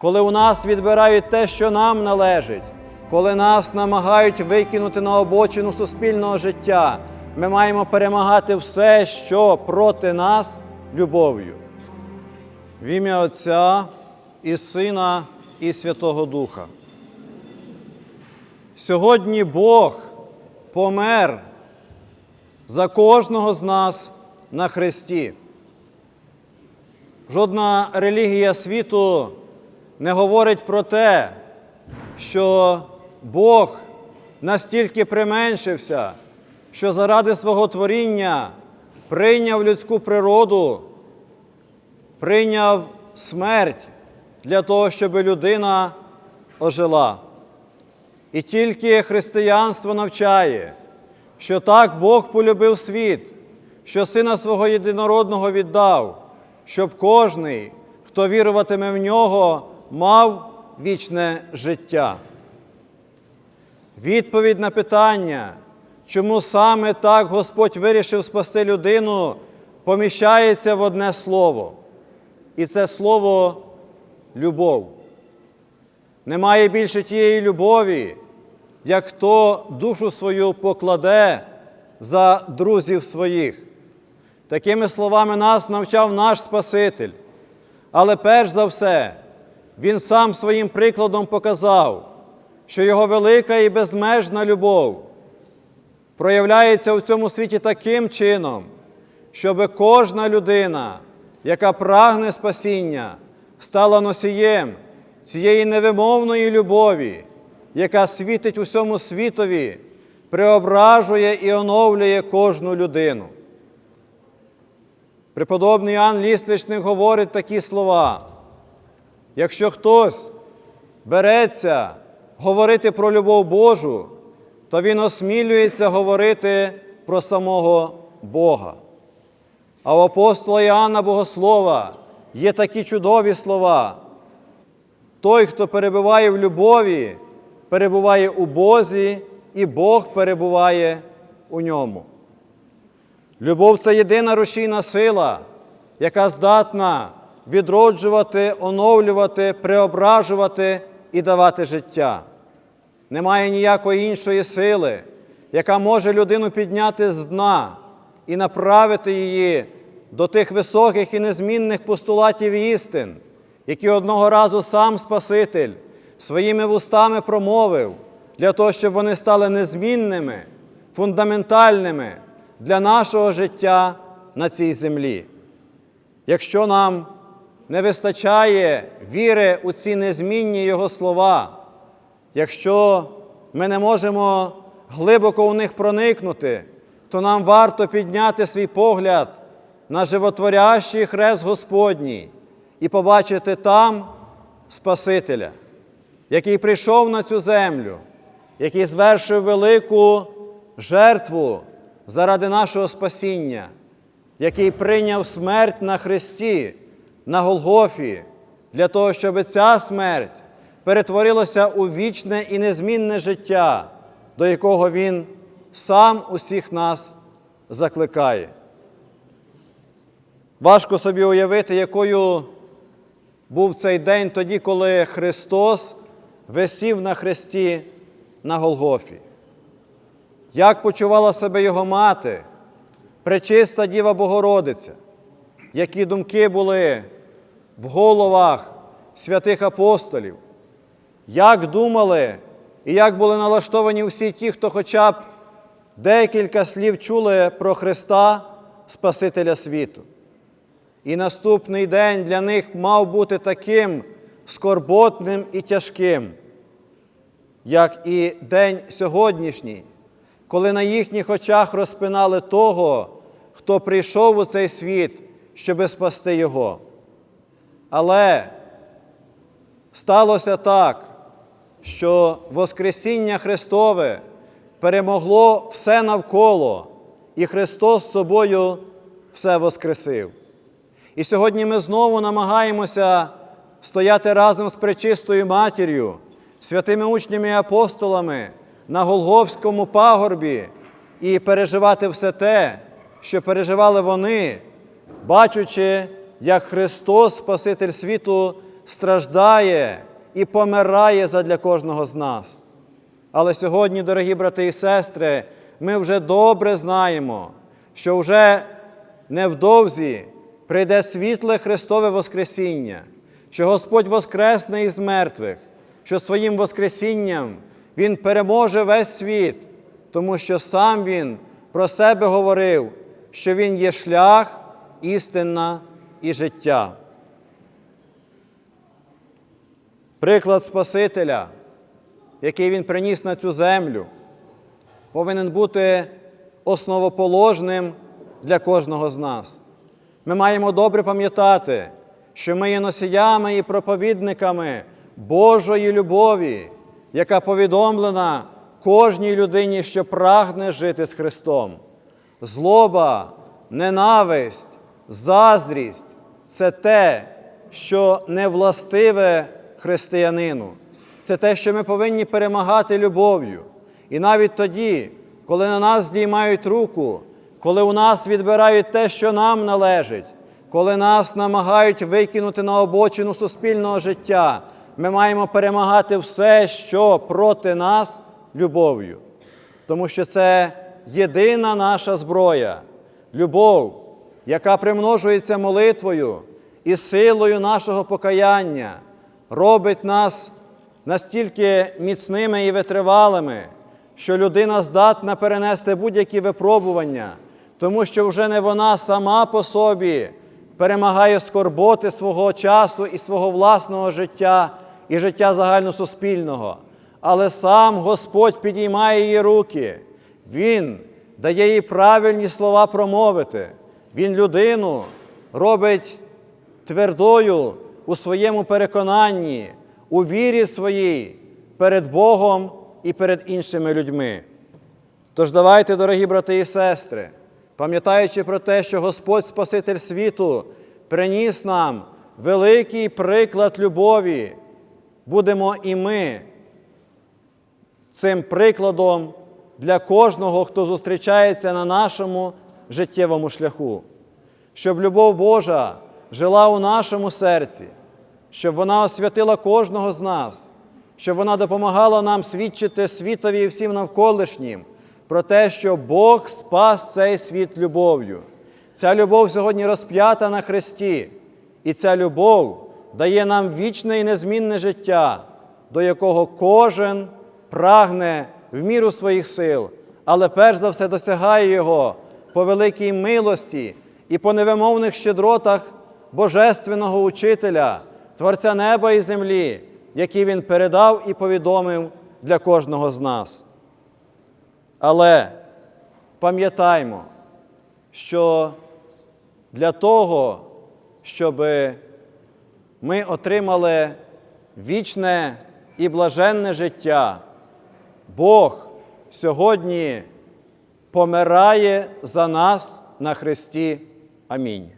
коли у нас відбирають те, що нам належить, коли нас намагають викинути на обочину суспільного життя, ми маємо перемагати все, що проти нас любов'ю. В ім'я Отця і Сина і Святого Духа. Сьогодні Бог помер за кожного з нас на Христі. Жодна релігія світу не говорить про те, що Бог настільки применшився, що заради свого творіння прийняв людську природу, прийняв смерть для того, щоб людина ожила. І тільки християнство навчає, що так Бог полюбив світ, що Сина свого єдинородного віддав, щоб кожний, хто віруватиме в нього, мав вічне життя. Відповідь на питання, чому саме так Господь вирішив спасти людину, поміщається в одне слово. І це слово любов. Немає більше тієї любові, як хто душу свою покладе за друзів своїх. Такими словами нас навчав наш Спаситель. Але перш за все, Він сам своїм прикладом показав, що Його велика і безмежна любов проявляється у цьому світі таким чином, щоб кожна людина, яка прагне спасіння, стала носієм цієї невимовної любові, яка світить усьому світові, преображує і оновлює кожну людину. Преподобний Іоанн Ліствичник говорить такі слова. Якщо хтось береться говорити про любов Божу, то він осмілюється говорити про самого Бога. А у апостола Іоанна Богослова є такі чудові слова. Той, хто перебуває в любові, перебуває у Бозі, і Бог перебуває у ньому. Любов це єдина рушійна сила, яка здатна відроджувати, оновлювати, преображувати і давати життя. Немає ніякої іншої сили, яка може людину підняти з дна і направити її до тих високих і незмінних постулатів істин, які одного разу сам Спаситель своїми вустами промовив, для того, щоб вони стали незмінними, фундаментальними для нашого життя на цій землі. Якщо нам не вистачає віри у ці незмінні Його слова, якщо ми не можемо глибоко у них проникнути, то нам варто підняти свій погляд на животворящий хрест Господній і побачити там Спасителя, який прийшов на цю землю, який звершив велику жертву заради нашого спасіння, який прийняв смерть на Христі, на Голгофі, для того, щоб ця смерть перетворилася у вічне і незмінне життя, до якого Він сам усіх нас закликає. Важко собі уявити, якою був цей день тоді, коли Христос висів на хресті на Голгофі. Як почувала себе його мати, пречиста Діва Богородиця, які думки були в головах святих апостолів, як думали і як були налаштовані всі ті, хто хоча б декілька слів чули про Христа, Спасителя світу. І наступний день для них мав бути таким скорботним і тяжким, як і день сьогоднішній, коли на їхніх очах розпинали того, хто прийшов у цей світ, щоби спасти Його. Але сталося так, що Воскресіння Христове перемогло все навколо, і Христос з собою все воскресив. І сьогодні ми знову намагаємося стояти разом з пречистою матір'ю, святими учнями і апостолами на Голговському пагорбі і переживати все те, що переживали вони, бачучи, як Христос, Спаситель світу, страждає і помирає задля кожного з нас. Але сьогодні, дорогі брати і сестри, ми вже добре знаємо, що вже невдовзі прийде світле Христове Воскресіння, що Господь воскресне із мертвих, що своїм Воскресінням Він переможе весь світ, тому що сам Він про себе говорив, що Він є шлях, істина і життя. Приклад Спасителя, який Він приніс на цю землю, повинен бути основоположним для кожного з нас. Ми маємо добре пам'ятати, що ми є носіями і проповідниками Божої любові, яка повідомлена кожній людині, що прагне жити з Христом. Злоба, ненависть, заздрість це те, що не властиве християнину. Це те, що ми повинні перемагати любов'ю. І навіть тоді, коли на нас здіймають руку, коли у нас відбирають те, що нам належить, коли нас намагають викинути на обочину суспільного життя, ми маємо перемагати все, що проти нас любов'ю. Тому що це єдина наша зброя, любов, яка примножується молитвою і силою нашого покаяння, робить нас настільки міцними і витривалими, що людина здатна перенести будь-які випробування, тому що вже не вона сама по собі перемагає скорботи свого часу і свого власного життя і життя загальносуспільного, але сам Господь підіймає її руки. Він дає їй правильні слова промовити. Він людину робить твердою у своєму переконанні, у вірі своїй перед Богом і перед іншими людьми. Тож давайте, дорогі брати і сестри, пам'ятаючи про те, що Господь Спаситель світу приніс нам великий приклад любові, будемо і ми цим прикладом для кожного, хто зустрічається на нашому життєвому шляху, щоб любов Божа жила у нашому серці, щоб вона освятила кожного з нас, щоб вона допомагала нам свідчити світові і всім навколишнім про те, що Бог спас цей світ любов'ю. Ця любов сьогодні розп'ята на Христі, і ця любов дає нам вічне і незмінне життя, до якого кожен прагне в міру своїх сил, але перш за все досягає його по великій милості і по невимовних щедротах Божественного Учителя, Творця неба і землі, які Він передав і повідомив для кожного з нас. Але пам'ятаймо, що для того, щоб ми отримали вічне і блаженне життя, Бог сьогодні помирає за нас на Христі. Амінь.